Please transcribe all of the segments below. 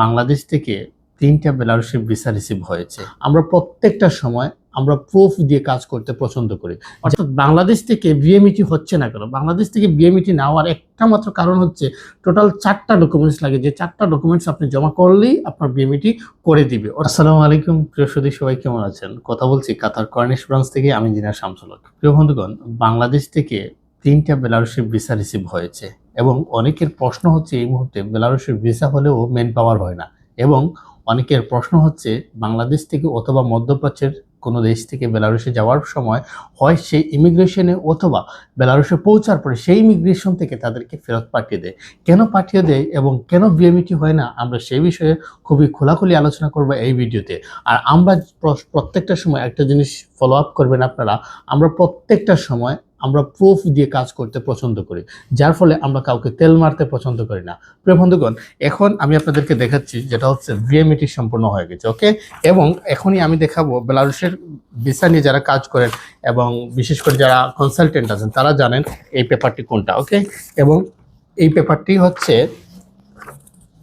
বাংলাদেশ থেকে তিনটা বেলারুশের visa receive হয়েছে। আমরা প্রত্যেকটা সময় আমরা প্রুফ দিয়ে কাজ করতে পছন্দ করি। অর্থাৎ বাংলাদেশ থেকে বিএমইটি হচ্ছে না কেন? বাংলাদেশ থেকে বিএমইটি নেওয়ার একটা মাত্র কারণ হচ্ছে টোটাল চারটা ডকুমেন্টস লাগে। যে চারটা ডকুমেন্টস আপনি জমা করলেই আপনার বিএমইটি করে দিবে। আসসালামু আলাইকুম, প্রিয় সুদী সবাই কেমন আছেন? কথা বলছি কাতার কর্নিশ ব্রাঞ্চ থেকে, আমি জিনার শামসুলক প্রিয় বন্ধুগণ, বাংলাদেশ থেকে তিনটা বেলারুশের ভিসা রিসিভ হয়েছে। এবং অনেকের প্রশ্ন হচ্ছে এই মুহূর্তে বেলারুশের ভিসা হলেও মেন পাওয়ার হয় না। এবং অনেকের প্রশ্ন হচ্ছে, বাংলাদেশ থেকে অথবা মধ্যপ্রাচ্যের কোনো দেশ থেকে বেলারুশে যাওয়ার সময় হয় সেই ইমিগ্রেশনে অথবা বেলারুশে পৌঁছার পরে সেই ইমিগ্রেশন থেকে তাদেরকে ফেরত পাঠিয়ে দেয়। কেন পাঠিয়ে দেয় এবং কেন বিএমইটি হয় না? আমরা সেই বিষয়ে খুবই খোলাখুলি আলোচনা করব এই ভিডিওতে। আর আমরা প্রত্যেকটা সময় একটা জিনিস ফলো আপ করবেন আপনারা। আমরা প্রত্যেকটা সময় আমরা প্রুফ দিয়ে কাজ করতে পছন্দ করি। যার ফলে আমরা কাউকে তেল মারতে পছন্দ করি না। প্রিয় বন্ধুগণ, এখন আমি আপনাদেরকে দেখাচ্ছি যেটা হচ্ছে ভিএমইটি সম্পূর্ণ হয়ে গেছে ওকে এবং এখনই আমি দেখাবো বেলারুশের ভিসা নিয়ে যারা কাজ করেন এবং বিশেষ করে যারা কনসালটেন্ট আছেন, তারা জানেন এই পেপারটি কোনটা ওকে এবং এই পেপারটি হচ্ছে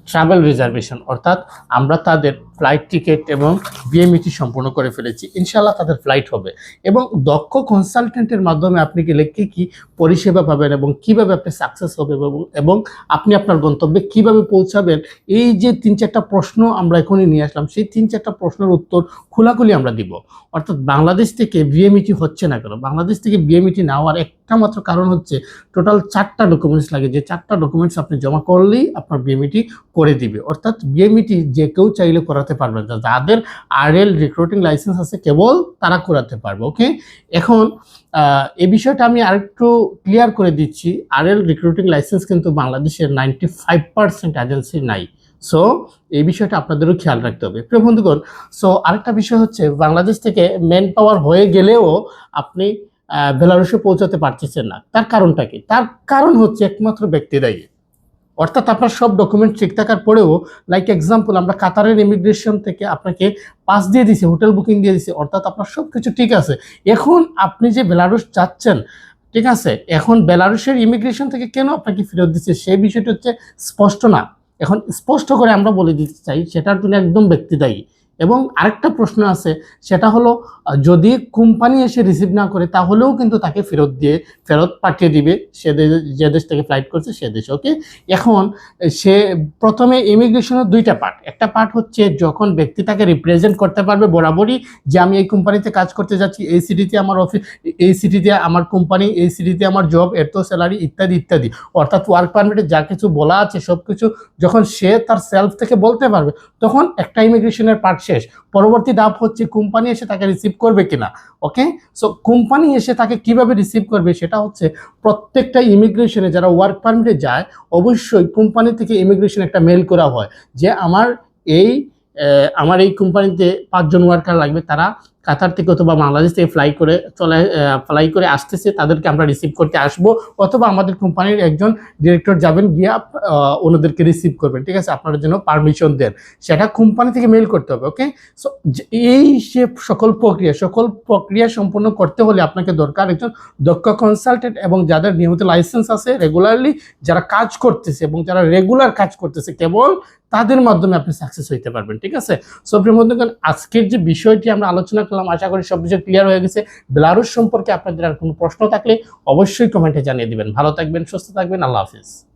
ট্রাভেল রিজার্ভেশন অর্থাৎ আমরা তাদের ফ্লাইট টিকিট এবং বিএমইটি সম্পূর্ণ করে ফেলেছি। ইনশাল্লাহ তাদের ফ্লাইট হবে। এবং দক্ষ কনসালটেন্টের মাধ্যমে আপনি গেলে কী কী পরিষেবা পাবেন এবং কীভাবে আপনি সাকসেস হবে এবং- আপনি আপনার গন্তব্যে কীভাবে পৌঁছাবেন, এই যে তিন চারটা প্রশ্ন আমরা এখনই নিয়ে আসলাম, সেই তিন চারটা প্রশ্নের উত্তর খোলাখুলি আমরা দিব। অর্থাৎ বাংলাদেশ থেকে বিএমইটি হচ্ছে না কেন? বাংলাদেশ থেকে বিএমইটি নেওয়ার একটা মাত্র কারণ হচ্ছে টোটাল চারটা ডকুমেন্টস লাগে। যে চারটা ডকুমেন্টস আপনি জমা করলেই আপনার বিএমইটি করে দিবে। অর্থাৎ বিএমইটি যে কেউ চাইলে করাতে পারবে না। যাদের আরএল রিক্রুটিং লাইসেন্স আছে কেবল তারা করাতে পারবে ওকে এখন এই বিষয়টা আমি আরেকটু ক্লিয়ার করে দিচ্ছি। আরএল রিক্রুটিং লাইসেন্স কিন্তু বাংলাদেশের নাইনটি ফাইভ পার্সেন্ট এজেন্সি নাই। সো এই বিষয়টা আপনাদেরও খেয়াল রাখতে হবে। প্রিয় বন্ধুগণ সো আরেকটা বিষয় হচ্ছে বাংলাদেশ থেকে ম্যান পাওয়ার হয়ে গেলেও আপনি আহ, বেলারুশে পৌঁছাতে পারতেছেন না। তার কারণটা কি? তার কারণ হচ্ছে একমাত্র ব্যক্তি দায়ী। অর্থাৎ আপনার সব ডকুমেন্ট ঠিক থাকার পরেও লাইক এক্সাম্পল আমরা কাতারের ইমিগ্রেশন থেকে আপনাকে পাস দিয়ে দিছি হোটেল বুকিং দিয়ে দিছি অর্থাৎ আপনার সব কিছু ঠিক আছে। এখন আপনি যে বেলারুশ যাচ্ছেন, ঠিক আছে? এখন বেলারুশের ইমিগ্রেশন থেকে কেন আপনাকে ফেরত দিচ্ছে? সেই বিষয়টি হচ্ছে স্পষ্ট না। এখন স্পষ্ট করে আমরা বলে দিতে চাই, সেটার জন্য একদম ব্যক্তি দায়ী। এবং আরেকটা প্রশ্ন আছে, সেটা হলো, যদি কোম্পানি এসে রিসিভ না করে, তাহলেও কিন্তু তাকে ফেরত দিয়ে, ফেরত পাঠিয়ে দিবে, সে যে দেশ থেকে ফ্লাইট করছে, সে দেশে ওকে এখন, সে প্রথমে ইমিগ্রেশনের দুইটা পার্ট একটা পার্ট হচ্ছে, যখন ব্যক্তি তাকে রিপ্রেজেন্ট করতে পারবে বরাবরই, যে আমি এই কোম্পানিতে কাজ করতে যাচ্ছি, এই সিটিতে আমার অফিস এই সিটিতে আমার কোম্পানি এই সিটিতে আমার জব এত স্যালারি ইত্যাদি ইত্যাদি। অর্থাৎ ওয়ার্ক পারমিটে যা কিছু বলা আছে সব কিছু যখন সে তার সেলফ থেকে বলতে পারবে, তখন একটা ইমিগ্রেশনের পার্ট শেষ। পরবর্তী ধাপ হচ্ছে কোম্পানি এসে তাকে রিসিভ করবে কিনা ওকে সো কোম্পানি এসে তাকে কীভাবে রিসিভ করবে সেটা হচ্ছে প্রত্যেকটা ইমিগ্রেশনে যারা ওয়ার্ক পারমিটে যায়, অবশ্যই কোম্পানি থেকে ইমিগ্রেশন একটা মেল করা হয় যে, আমার এই আমার এই কোম্পানিতে পাঁচজন ওয়ার্কার লাগবে, তারা কাতার থেকে অথবা বাংলাদেশ থেকে ফ্লাই করে চলে ফ্লাই করে আসতেছে, তাদেরকে আমরা রিসিভ করতে আসব। অথবা আমাদের কোম্পানির একজন ডিরেক্টর যাবেন গিয়ে ওনাদেরকে রিসিভ করবেন, ঠিক আছে? আপনার জন্য পারমিশন দেন। সেটা কোম্পানি থেকে মেল করতে হবে ওকে সো এই সে সকল প্রক্রিয়া সকল প্রক্রিয়া সম্পন্ন করতে হলে আপনাকে দরকার একজন দক্ষ কনসালটেন্ট এবং যাদের নিয়মিত লাইসেন্স আছে রেগুলারলি যারা কাজ করতেছে এবং যারা রেগুলার কাজ করতেছে, কেবল তাদের মাধ্যমে আপনি সাকসেস হইতে পারবেন, ঠিক আছে? সো বন্ধুগণ, আজকের যে বিষয়টি আমরা আলোচনা করলাম। আশা করি সব বিষয় ক্লিয়ার হয়ে গেছে। বেলারুস সম্পর্কে আপনাদের আর কোনো প্রশ্ন থাকলে অবশ্যই কমেন্টে জানিয়ে দিবেন। ভালো থাকবেন, সুস্থ থাকবেন। আল্লাহ হাফিজ।